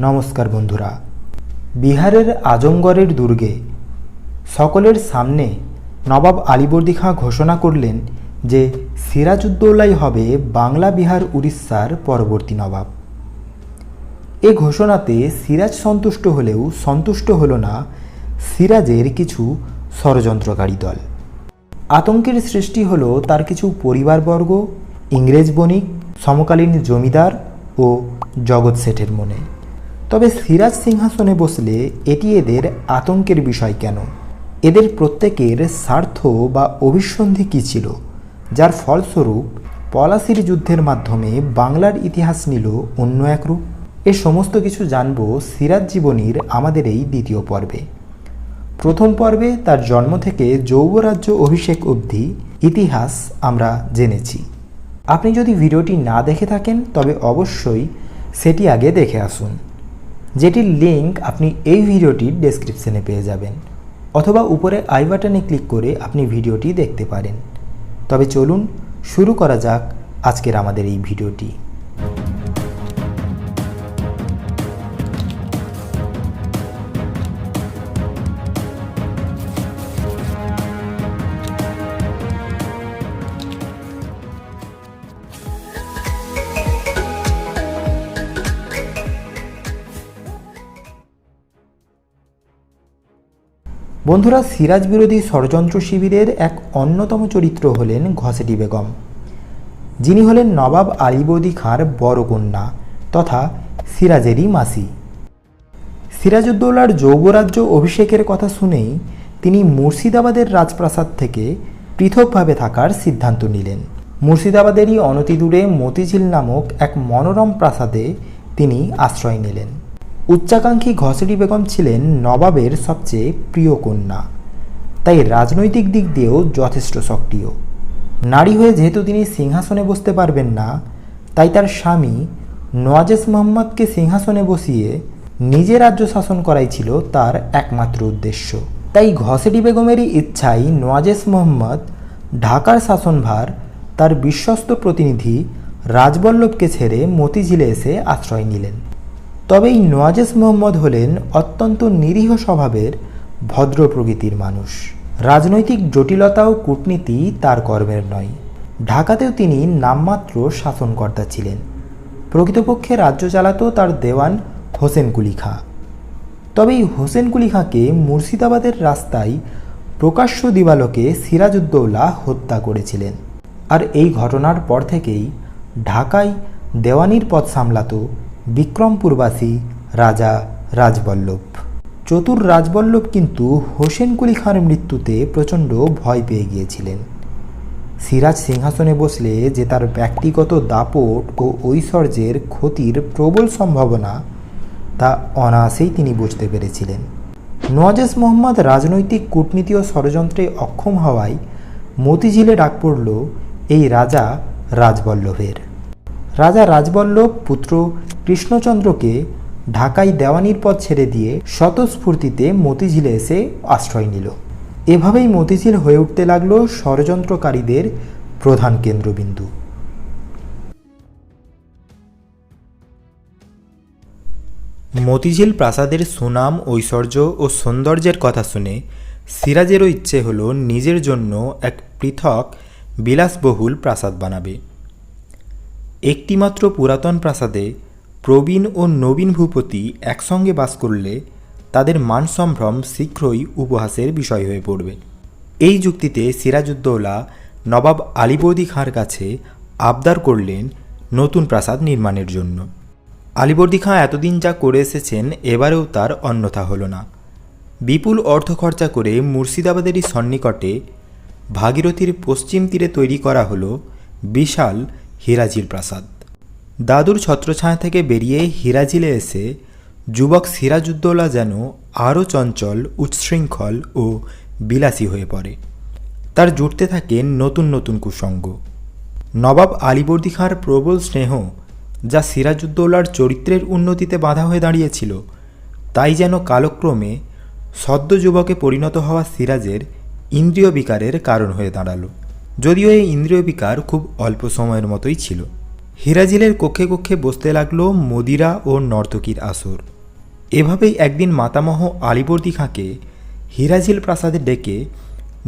নমস্কার বন্ধুরা। বিহারের আজমগড়ের দুর্গে সকলের সামনে নবাব আলীবর্দী খাঁ ঘোষণা করলেন যে সিরাজউদ্দৌলাই হবে বাংলা বিহার উড়িষ্যার পরবর্তী নবাব। এ ঘোষণাতে সিরাজ সন্তুষ্ট হলেও সন্তুষ্ট হল না সিরাজের কিছু ষড়যন্ত্রকারী দল। আতঙ্কের সৃষ্টি হল তার কিছু পরিবারবর্গ, ইংরেজ বণিক, সমকালীন জমিদার ও জগৎ শেঠের মনে। তবে সিরাজ সিংহাসনে বসলে এটি এদের আতঙ্কের বিষয় কেন? এদের প্রত্যেকের স্বার্থ বা অভিসন্ধি কী ছিল? যার ফলস্বরূপ পলাশির যুদ্ধের মাধ্যমে বাংলার ইতিহাস নিল অন্য এক রূপ। এ সমস্ত কিছু জানব সিরাজ জীবনীর আমাদের এই দ্বিতীয় পর্বে। প্রথম পর্বে তার জন্ম থেকে যৌবরাজ্য অভিষেক অবধি ইতিহাস আমরা জেনেছি। আপনি যদি ভিডিওটি না দেখে থাকেন, তবে অবশ্যই সেটি আগে দেখে আসুন। যেটির লিঙ্ক আপনি এই ভিডিওটির ডেসক্রিপশনে পেয়ে যাবেন, অথবা উপরে আই বাটনে ক্লিক করে আপনি ভিডিওটি দেখতে পারেন। তবে চলুন শুরু করা যাক আজকের আমাদের এই ভিডিওটি। বন্ধুরা, সিরাজ বিরোধী ষড়যন্ত্র শিবিরের এক অন্যতম চরিত্র হলেন ঘসেটি বেগম। যিনি হলেন নবাব আলীবর্দী খাঁর বড় কন্যা তথা সিরাজেরই মাসি। সিরাজউদ্দৌলার যৌবরাজ্য অভিষেকের কথা শুনেই তিনি মুর্শিদাবাদের রাজপ্রাসাদ থেকে পৃথকভাবে থাকার সিদ্ধান্ত নিলেন। মুর্শিদাবাদেরই অনতিদূরে মতিঝিল নামক এক মনোরম প্রাসাদে তিনি আশ্রয় নিলেন। উচ্চাকাঙ্ক্ষী ঘসেটি বেগম ছিলেন নবাবের সবচেয়ে প্রিয় কন্যা। তাই রাজনৈতিক দিক দিয়েও যথেষ্ট সক্রিয়। নারী হয়ে যেহেতু তিনি সিংহাসনে বসতে পারবেন না, তাই তার স্বামী নওয়াজেস মোহাম্মদকে সিংহাসনে বসিয়ে নিজে রাজ্য শাসন করাই ছিল তার একমাত্র উদ্দেশ্য। তাই ঘসেটি বেগমেরই ইচ্ছাই নওয়াজেস মোহাম্মদ ঢাকার শাসনভার তার বিশ্বস্ত প্রতিনিধি রাজবল্লভকে ছেড়ে মতিঝিলে এসে আশ্রয় নিলেন। তবে এই নওয়াজেস মোহাম্মদ হলেন অত্যন্ত নিরীহ স্বভাবের, ভদ্র প্রকৃতির মানুষ। রাজনৈতিক জটিলতা ও কূটনীতি তার কর্মের নয়। ঢাকাতেও তিনি নামমাত্র শাসনকর্তা ছিলেন। প্রকৃতপক্ষে রাজ্য চালাত তার দেওয়ান হোসেন কুলি খাঁ। তবে এই হোসেন কুলি খাঁকে মুর্শিদাবাদের রাস্তায় প্রকাশ্য দিবালোকে সিরাজউদ্দৌলা হত্যা করেছিলেন। আর এই ঘটনার পর থেকেই ঢাকায় দেওয়ানির পথ সামলাতো বিক্রমপুরবাসী রাজা রাজবল্লভ। চতুর রাজবল্লভ কিন্তু হোসেন কুলি খাঁর মৃত্যুতে প্রচণ্ড ভয় পেয়ে গিয়েছিলেন। সিরাজ সিংহাসনে বসলে যে তার ব্যক্তিগত দাপট ও ঐশ্বর্যের ক্ষতির প্রবল সম্ভাবনা, তা অনায়াসেই তিনি বুঝতে পেরেছিলেন। নওয়াজেস মোহাম্মদ রাজনৈতিক কূটনীতি ও ষড়যন্ত্রে অক্ষম হওয়ায় মতিঝিলে ডাক পড়ল এই রাজা রাজবল্লভের। রাজা রাজবল্লভ পুত্র কৃষ্ণচন্দ্রকে ঢাকায় দেওয়ানির পথ ছেড়ে দিয়ে স্বতঃস্ফূর্তিতে মতিঝিলে এসে আশ্রয় নিল। এভাবেই মতিঝিল হয়ে উঠতে লাগল ষড়যন্ত্রকারীদের প্রধান কেন্দ্রবিন্দু। মতিঝিল প্রাসাদের সুনাম, ঐশ্বর্য ও সৌন্দর্যের কথা শুনে সিরাজেরও ইচ্ছে হলো নিজের জন্য এক পৃথক, বিলাসবহুল প্রাসাদ বানাবে। একটিমাত্র পুরাতন প্রাসাদে প্রবীণ ও নবীন ভূপতি একসঙ্গে বাস করলে তাদের মান সম্ভ্রম শীঘ্রই উপহাসের বিষয় হয়ে পড়বে। এই যুক্তিতে সিরাজউদ্দৌলা নবাব আলীবর্দী খাঁর কাছে আবদার করলেন নতুন প্রাসাদ নির্মাণের জন্য। আলীবর্দী খাঁ এতদিন যা করে এসেছেন এবারেও তার অন্যথা হলো না। বিপুল অর্থ খরচা করে মুর্শিদাবাদেরই সন্নিকটে ভাগীরথীর পশ্চিম তীরে তৈরি করা হলো বিশাল হিরাজির প্রাসাদ। দাদুর ছত্রছায়া থেকে বেরিয়ে হিরাজিলে এসে যুবক সিরাজুদ্দৌলা যেন আরও চঞ্চল, উচ্ছৃঙ্খল ও বিলাসী হয়ে পড়ে। তার জুটতে থাকে নতুন নতুন কুসঙ্গ নবাব আলিবর্দি খাঁর প্রবল স্নেহ যা সিরাজুদ্দৌলার চরিত্রের উন্নতিতে বাধা হয়ে দাঁড়িয়েছিল, তাই যেন কালক্রমে সদ্য যুবকে পরিণত হওয়া সিরাজের ইন্দ্রিয় বিকারের কারণ হয়ে দাঁড়াল। যদিও এই ইন্দ্রিয় বিকার খুব অল্প সময়ের মতোই ছিল। হিরাজিলের কক্ষে কক্ষে বসতে লাগল মদিরা ও নর্তকীর আসর। এভাবেই একদিন মাতামহ আলিবর্দী খাঁকে হিরাজিল প্রাসাদে ডেকে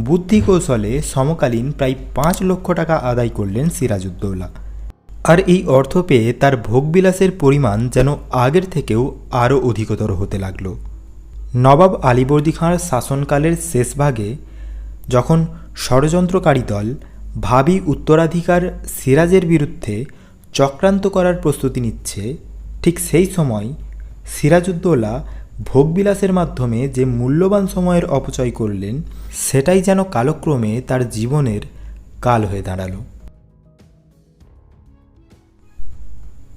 বুদ্ধি কৌশলে সমকালীন প্রায় পাঁচ লক্ষ টাকা আদায় করলেন সিরাজউদ্দৌলা। আর এই অর্থ পেয়ে তার ভোগবিলাসের পরিমাণ যেন আগের থেকেও আরও অধিকতর হতে লাগল। নবাব আলীবর্দী খাঁর শাসনকালের শেষ ভাগে যখন ষড়যন্ত্রকারী দল ভাবি উত্তরাধিকার সিরাজের বিরুদ্ধে চক্রান্ত করার প্রস্তুতি নিচ্ছে, ঠিক সেই সময় সিরাজউদ্দৌলা ভোগবিলাসের মাধ্যমে যে মূল্যবান সময়ের অপচয় করলেন, সেটাই যেন কালক্রমে তার জীবনের কাল হয়ে দাঁড়াল।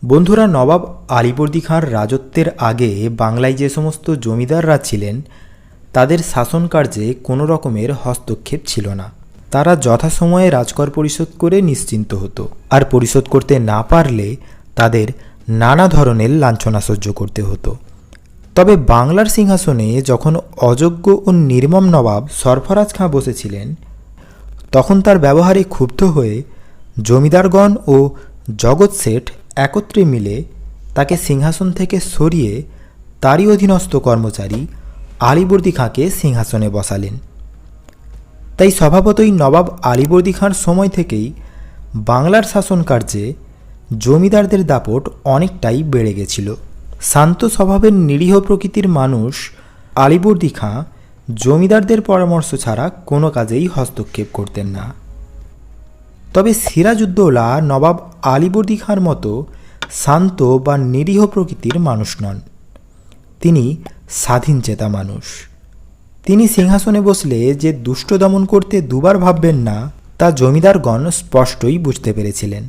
বন্ধুরা, নবাব আলীবর্দী খাঁর রাজত্বের আগে বাংলায় যে সমস্ত জমিদাররা ছিলেন তাদের শাসনকার্যে কোনো রকমের হস্তক্ষেপ ছিল না। তারা যথাসময়ে রাজকর পরিশোধ করে নিশ্চিন্ত হতো। আর পরিশোধ করতে না পারলে তাদের নানা ধরনের লাঞ্ছনা সহ্য করতে হতো। তবে বাংলার সিংহাসনে যখন অযোগ্য ও নির্মম নবাব সরফরাজ খাঁ বসেছিলেন, তখন তার ব্যবহারে ক্ষুব্ধ হয়ে জমিদারগণ ও জগৎ শেঠ একত্রে মিলে তাকে সিংহাসন থেকে সরিয়ে তারই অধীনস্থ কর্মচারী আলিবর্দী খাঁকে সিংহাসনে বসালেন। তাই স্বভাবতই নবাব আলিবর্দী খাঁর সময় থেকেই বাংলার শাসন কার্যে জমিদারদের দাপট অনেকটাই বেড়ে গেছিল। শান্ত স্বভাবের নিরীহ প্রকৃতির মানুষ আলিবর্দী খাঁ জমিদারদের পরামর্শ ছাড়া কোনো কাজেই হস্তক্ষেপ করতেন না। তবে সিরাজউদ্দৌলা নবাব আলীবর্দী খাঁর মতো শান্ত বা নিরীহ প্রকৃতির মানুষ নন। তিনি স্বাধীন চেতা মানুষ। তিনি সিংহাসনে বসলে যে দুষ্ট দমন করতে দুবার ভাববেন না, তা জমিদারগণ স্পষ্টই বুঝতে পেরেছিলেন।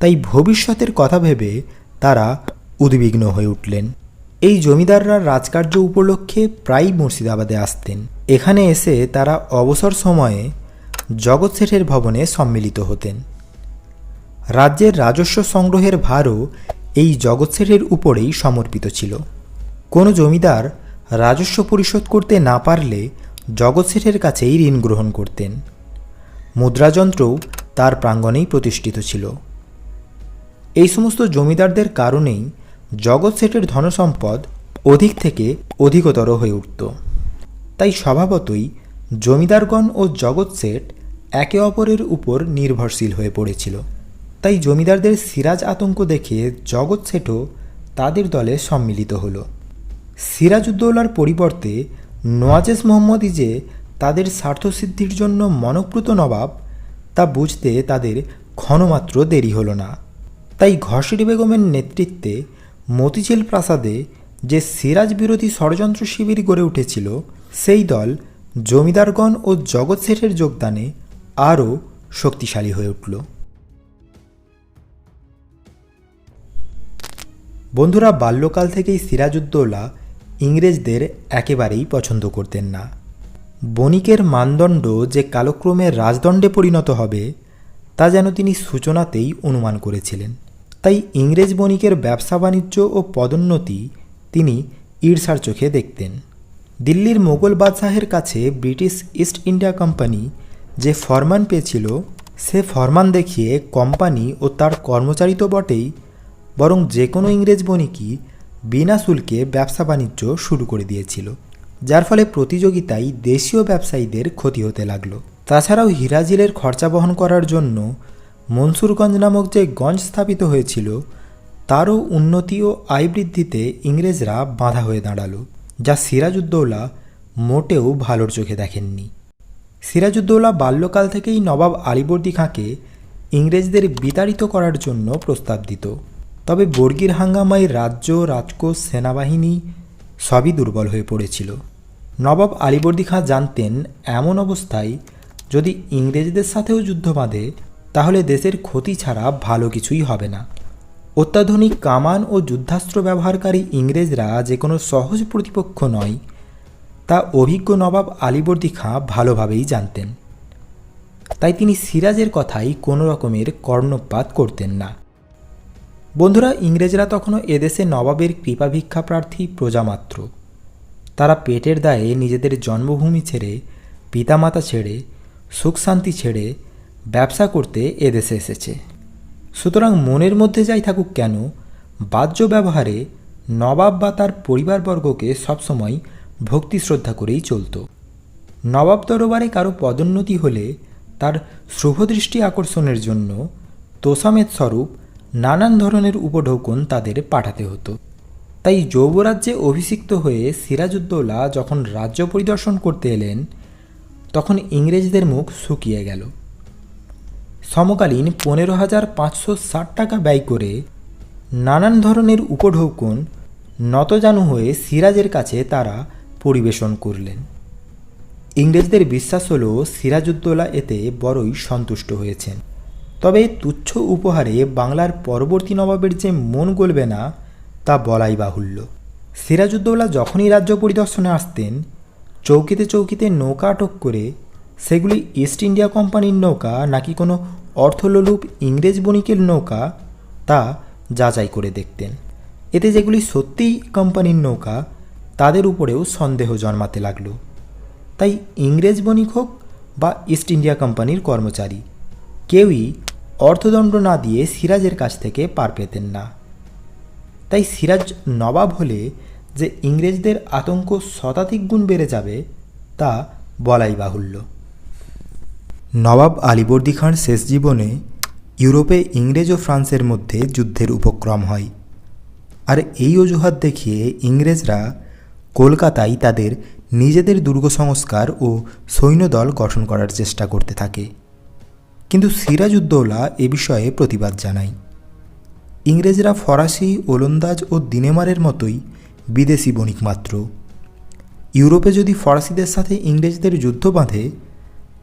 তাই ভবিষ্যতের কথা ভেবে তারা উদ্বিগ্ন হয়ে উঠলেন। এই জমিদাররা রাজকার্য উপলক্ষে প্রায়ই মুর্শিদাবাদে আসতেন। এখানে এসে তারা অবসর সময়ে জগৎ শেঠের ভবনে সম্মিলিত হতেন। রাজ্যের রাজস্ব সংগ্রহের ভারও এই জগৎ শেঠের উপরেই সমর্পিত ছিল। কোনো জমিদার রাজস্ব পরিশোধ করতে না পারলে জগৎ শেঠের কাছেই ঋণ গ্রহণ করতেন। মুদ্রাযন্ত্রও তার প্রাঙ্গণেই প্রতিষ্ঠিত ছিল। এই সমস্ত জমিদারদের কারণেই জগৎ শেঠের ধনসম্পদ অধিক থেকে অধিকতর হয়ে উঠত। তাই স্বভাবতই জমিদারগণ ও জগৎ শেঠ একে অপরের উপর নির্ভরশীল হয়ে পড়েছিল। তাই জমিদারদের সিরাজ আতঙ্ক দেখে জগৎ শেঠও তাদের দলে সম্মিলিত হলো। সিরাজউদ্দৌলার পরিবর্তে নোয়াজেস মোহাম্মদই যে তাদের স্বার্থসিদ্ধির জন্য মনপ্রুত নবাব, তা বুঝতে তাদের ক্ষণমাত্র দেরি হলো না। তাই ঘসিরি বেগমের নেতৃত্বে মতিঝিল প্রাসাদে যে সিরাজ বিরোধী ষড়যন্ত্র শিবির গড়ে উঠেছিল, সেই দল জমিদারগণ ও জগৎ শেঠের যোগদানে আরও শক্তিশালী হয়ে উঠল। বন্ধুরা, বাল্যকাল থেকেই সিরাজউদ্দৌলা ইংরেজদের একেবারেই পছন্দ করতেন না। বণিকের মানদণ্ড যে কালক্রমে রাজদণ্ডে পরিণত হবে, তা যেন তিনি সূচনাতেই অনুমান করেছিলেন। তাই ইংরেজ বণিকের ব্যবসা বাণিজ্য ও পদোন্নতি তিনি ঈর্ষার চোখে দেখতেন। দিল্লির মোগল বাদশাহের কাছে ব্রিটিশ ইস্ট ইন্ডিয়া কোম্পানি যে ফরমান পেয়েছিল, সে ফরমান দেখিয়ে কোম্পানি ও তার কর্মচারী তো বটেই, বরং যে কোনো ইংরেজ বণিকই বিনা শুল্কে ব্যবসা বাণিজ্য শুরু করে দিয়েছিল, যার ফলে প্রতিযোগিতায় দেশীয় ব্যবসায়ীদের ক্ষতি হতে লাগল। তাছাড়াও হিরাজিলের খরচা বহন করার জন্য মনসুরগঞ্জ নামক যে গঞ্জ স্থাপিত হয়েছিল, তারও উন্নতি ও আয় বৃদ্ধিতে ইংরেজরা বাধা হয়ে দাঁড়াল, যা সিরাজউদ্দৌলা মোটেও ভালোর চোখে দেখেননি। সিরাজউদ্দৌলা বাল্যকাল থেকেই নবাব আলীবর্দী খাঁকে ইংরেজদের বিতাড়িত করার জন্য প্রস্তাব দিত। তবে বর্গির হাঙ্গামায় রাজ্য, রাজকোষ, সেনাবাহিনী সবই দুর্বল হয়ে পড়েছিল। নবাব আলীবর্দী খাঁ জানতেন, এমন অবস্থায় যদি ইংরেজদের সাথেও যুদ্ধ বাঁধে, তাহলে দেশের ক্ষতি ছাড়া ভালো কিছুই হবে না। অত্যাধুনিক কামান ও যুদ্ধাস্ত্র ব্যবহারকারী ইংরেজরা যে কোনো সহজ প্রতিপক্ষ নয়, তা অভিজ্ঞ নবাব আলীবর্দী খাঁ ভালোভাবেই জানতেন। তাই তিনি সিরাজের কথাই কোনো রকমের কর্ণপাত করতেন না। বন্ধুরা, ইংরেজরা তখনও এদেশে নবাবের কৃপাভিক্ষা প্রার্থী প্রজামাত্র। তারা পেটের দায়ে নিজেদের জন্মভূমি ছেড়ে, পিতামাতা ছেড়ে, সুখ শান্তি ছেড়ে ব্যবসা করতে এদেশে এসেছে। সুতরাং মনের মধ্যে যাই থাকুক কেন, বাহ্য ব্যবহারে নবাব বা তার পরিবারবর্গকে সবসময় ভক্তি শ্রদ্ধা করেই চলত। নবাব দরবারে কারও পদোন্নতি হলে তার শুভদৃষ্টি আকর্ষণের জন্য তোষামেদ স্বরূপ নানান ধরনের উপঢৌকন তাদের পাঠাতে হতো। তাই যৌবরাজ্যে অভিষিক্ত হয়ে সিরাজউদ্দৌলা যখন রাজ্য পরিদর্শন করতে এলেন, তখন ইংরেজদের মুখ শুকিয়ে গেল। সমকালীন পনেরো হাজার পাঁচশো ষাট টাকা ব্যয় করে নানান ধরনের উপঢৌকন নতজানু হয়ে সিরাজের কাছে তারা পরিবেশন করলেন। ইংরেজদের বিশ্বাস হলো সিরাজউদ্দৌলা এতে বড়ই সন্তুষ্ট হয়েছেন। তবে তুচ্ছ উপহারে বাংলার পরবর্তী নবাবের যে মন গলবে না, তা বলাই বাহুল্য। সিরাজউদ্দৌলা যখনই রাজ্য পরিদর্শনে আসতেন, চৌকিতে চৌকিতে নৌকা আটক করে সেগুলি ইস্ট ইন্ডিয়া কোম্পানির নৌকা নাকি কোনো অর্থলোলুপ ইংরেজ বণিকের নৌকা, তা যাচাই করে দেখতেন। এতে যেগুলি সত্যিই কোম্পানির নৌকা, তাদের উপরেও সন্দেহ জন্মাতে লাগল। তাই ইংরেজ বণিক হোক বা ইস্ট ইন্ডিয়া কোম্পানির কর্মচারী, কেউই অর্থদণ্ড না দিয়ে সিরাজের কাছ থেকে পার পেতেন না। তাই সিরাজ নবাব হলে যে ইংরেজদের আতঙ্ক শতাধিক গুণ বেড়ে যাবে, তা বলাই বাহুল্য। নবাব আলিবর্দি খাঁর শেষ জীবনে ইউরোপে ইংরেজ ও ফ্রান্সের মধ্যে যুদ্ধের উপক্রম হয়। আর এই অজুহাত দেখিয়ে ইংরেজরা কলকাতায় তাদের নিজেদের দুর্গ সংস্কার ও সৈন্যদল গঠন করার চেষ্টা করতে থাকে। কিন্তু সিরাজউদ্দৌলা এ বিষয়ে প্রতিবাদ জানায়। ইংরেজরা ফরাসি, ওলন্দাজ ও দিনেমারের মতোই বিদেশি বণিক মাত্র। ইউরোপে যদি ফরাসিদের সাথে ইংরেজদের যুদ্ধ বাঁধে,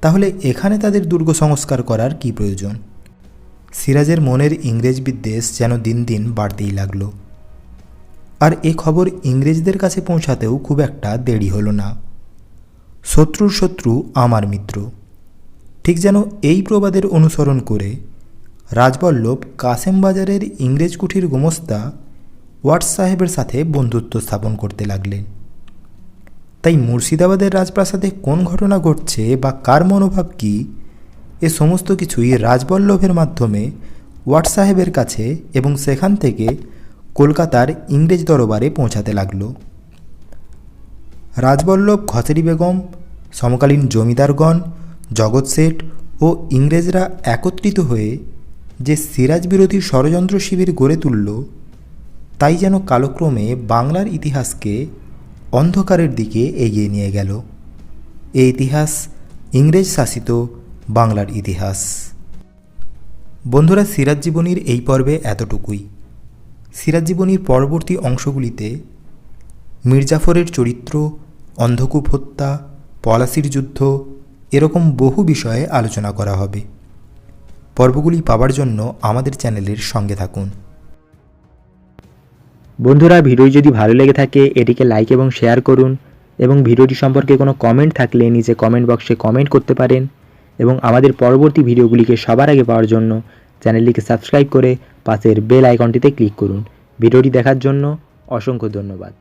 তাহলে এখানে তাদের দুর্গ সংস্কার করার কী প্রয়োজন? সিরাজের মনের ইংরেজ বিদ্বেষ যেন দিন দিন বাড়তেই লাগল। আর এ খবর ইংরেজদের কাছে পৌঁছাতেও খুব একটা দেরি হলো না। শত্রুর শত্রু আমার মিত্র। ঠিক যেন এই প্রবাদের অনুসরণ করে রাজবল্লভ কাসেম বাজারের ইংরেজ কুঠির গোমস্তা ওয়াট সাহেবের সাথে বন্ধুত্ব স্থাপন করতে লাগলেন। তাই মুর্শিদাবাদের রাজপ্রাসাদে কোন ঘটনা ঘটছে বা কার মনোভাব কী, এ সমস্ত কিছুই রাজবল্লভের মাধ্যমে ওয়াট সাহেবের কাছে এবং সেখান থেকে কলকাতার ইংরেজ দরবারে পৌঁছাতে লাগল। রাজবল্লভ খচেরি বেগম, সমকালীন জমিদারগণ জগৎ শেঠ ও ইংরেজরা একত্রিত হয়ে যে সিরাজ বিরোধী ষড়যন্ত্র শিবির গড়ে তুলল, তাই যেন কালক্রমে বাংলার ইতিহাসকে অন্ধকারের দিকে এগিয়ে নিয়ে গেল। এই ইতিহাস ইংরেজ শাসিত বাংলার ইতিহাস। বন্ধুরা, সিরাজ জীবনীর এই পর্বে এতটুকুই। সিরাজ জীবনীর পরবর্তী অংশগুলিতে মির্জাফরের চরিত্র, অন্ধকূপ হত্যা, পলাশির যুদ্ধ এরকম বহু বিষয়ে আলোচনা করা হবে। পর্বগুলি পাওয়ার জন্য আমাদের চ্যানেলের সঙ্গে থাকুন। বন্ধুরা ভিডিও যদি ভালো লেগে থাকে, এটিকে লাইক এবং শেয়ার করুন এবং ভিডিওটি সম্পর্কে কোনো কমেন্ট থাকলে নিজে কমেন্ট বক্সে কমেন্ট করতে পারেন এবং আমাদের পরবর্তী ভিডিওগুলিকে সবার আগে পাওয়ার জন্য চ্যানেলটিকে সাবস্ক্রাইব করে পাশের বেল আইকনটিতে ক্লিক করুন। ভিডিওটি দেখার জন্য অসংখ্য ধন্যবাদ।